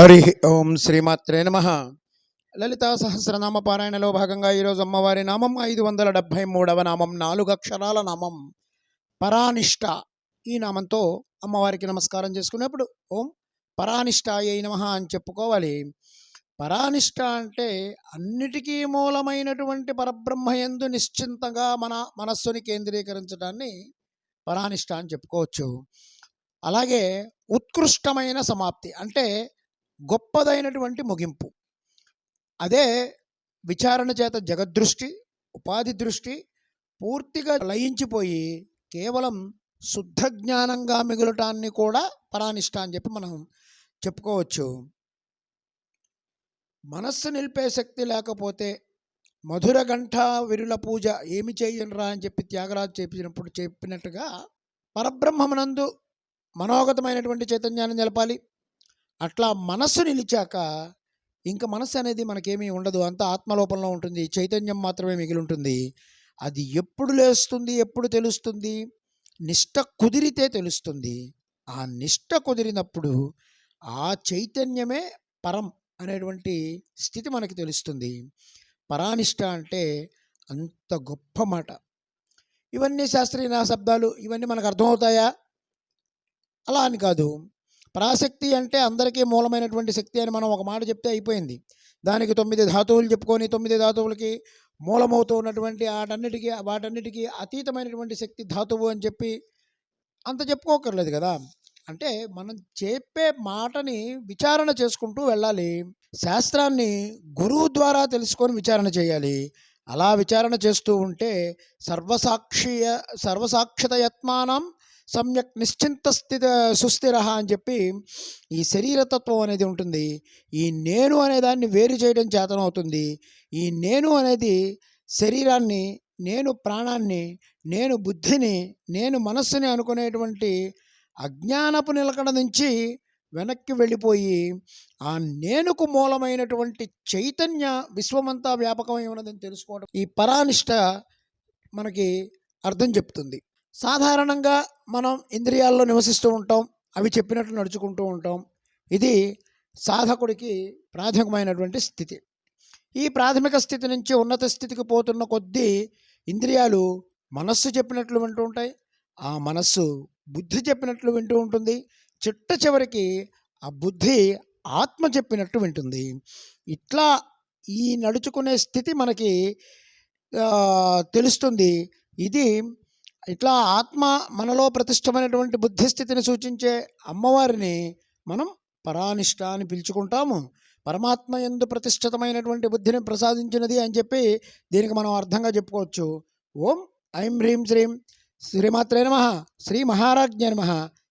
హరి ఓం శ్రీమాత్రే నమ. లలితా సహస్రనామ పారాయణలో భాగంగా ఈరోజు అమ్మవారి నామం ఐదు వందల డెబ్భై మూడవ నామం నాలుగు అక్షరాల నామం పరానిష్ట. ఈ నామంతో అమ్మవారికి నమస్కారం చేసుకునేప్పుడు ఓం పరానిష్టాయ నమ అని చెప్పుకోవాలి. పరానిష్ట అంటే అన్నిటికీ మూలమైనటువంటి పరబ్రహ్మయందు నిశ్చింతగా మన మనస్సుని కేంద్రీకరించడాన్ని పరానిష్ట అని చెప్పుకోవచ్చు. అలాగే ఉత్కృష్టమైన సమాప్తి అంటే గొప్పదైనటువంటి ముగింపు. అదే విచారణ చేత జగద్దృష్టి ఉపాధి దృష్టి పూర్తిగా లయించిపోయి కేవలం శుద్ధ జ్ఞానంగా మిగులటాన్ని కూడా పరానిష్ట అని చెప్పి మనం చెప్పుకోవచ్చు. మనస్సు నిలిపే శక్తి లేకపోతే మధుర గంట విరుల పూజ ఏమి చేయనురా అని చెప్పి త్యాగరాజు చెప్పినప్పుడు చెప్పినట్టుగా పరబ్రహ్మమునందు మనోగతమైనటువంటి చైతన్యాన్ని నిలపాలి అట్లా మనస్సు నిలిచాక ఇంకా మనస్సు అనేది మనకేమీ ఉండదు. అంతా ఆత్మలోపంలో ఉంటుంది. చైతన్యం మాత్రమే మిగిలి ఉంటుంది అది ఎప్పుడు లేస్తుంది? ఎప్పుడు తెలుస్తుంది? నిష్ట కుదిరితే తెలుస్తుంది. ఆ నిష్ట కుదిరినప్పుడు ఆ చైతన్యమే పరం అనేటువంటి స్థితి మనకి తెలుస్తుంది. పరానిష్ట అంటే అంత గొప్ప మాట. ఇవన్నీ శాస్త్రీయ శబ్దాలు ఇవన్నీ మనకు అర్థమవుతాయా? అలా అని కాదు. ప్రాశక్తి అంటే అందరికీ మూలమైనటువంటి శక్తి అని మనం ఒక మాట చెప్తే అయిపోయింది. దానికి తొమ్మిది ధాతువులు చెప్పుకొని తొమ్మిది ధాతువులకి మూలమవుతూ ఉన్నటువంటి వాటన్నిటికీ వాటన్నిటికీ అతీతమైనటువంటి శక్తి ధాతువు అని చెప్పి అంత చెప్పుకోకర్లేదు కదా. అంటే మనం చెప్పే మాటని విచారణ చేసుకుంటూ వెళ్ళాలి. శాస్త్రాన్ని గురువు ద్వారా తెలుసుకొని విచారణ చేయాలి. అలా విచారణ చేస్తూ ఉంటే సర్వసాక్షియ సర్వసాక్షితయత్మానం సమ్యక్ నిశ్చింత స్థిత సుస్థిర అని చెప్పి ఈ శరీరతత్వం అనేది ఉంటుంది. ఈ నేను అనే దాన్ని వేరు చేయడం చేతనవుతుంది. ఈ నేను అనేది శరీరాన్ని నేను ప్రాణాన్ని నేను బుద్ధిని నేను మనస్సుని అనుకునేటువంటి అజ్ఞానపు నిలకడ నుంచి వెనక్కి వెళ్ళిపోయి ఆ నేనుకు మూలమైనటువంటి చైతన్య విశ్వమంతా వ్యాపకమై ఉన్నదని తెలుసుకోవడం ఈ పరానిష్ట మనకి అర్థం చెప్తుంది. సాధారణంగా మనం ఇంద్రియాల్లో నివసిస్తూ ఉంటాం అవి చెప్పినట్లు నడుచుకుంటూ ఉంటాం. ఇది సాధకుడికి ప్రాథమికమైనటువంటి స్థితి. ఈ ప్రాథమిక స్థితి నుంచి ఉన్నత స్థితికి పోతున్న కొద్దీ ఇంద్రియాలు మనస్సు చెప్పినట్లు వింటూ ఉంటాయి. ఆ మనస్సు బుద్ధి చెప్పినట్లు వింటూ ఉంటుంది. చిట్ట చివరికి ఆ బుద్ధి ఆత్మ చెప్పినట్టు వింటుంది. ఇట్లా ఈ నడుచుకునే స్థితి మనకి తెలుస్తుంది. ఇది ఇట్లా ఆత్మ మనలో ప్రతిష్టమైనటువంటి బుద్ధి స్థితిని సూచించే అమ్మవారిని మనం పరానిష్ట అని పిలుచుకుంటాము. పరమాత్మ ఎందు ప్రతిష్ఠితమైనటువంటి బుద్ధిని ప్రసాదించినది అని చెప్పి దీనికి మనం అర్థంగా చెప్పుకోవచ్చు. ఓం ఐం హ్రీం శ్రీం శ్రీమాత్రే నమ. శ్రీ మహారాజ్ఞ నమ.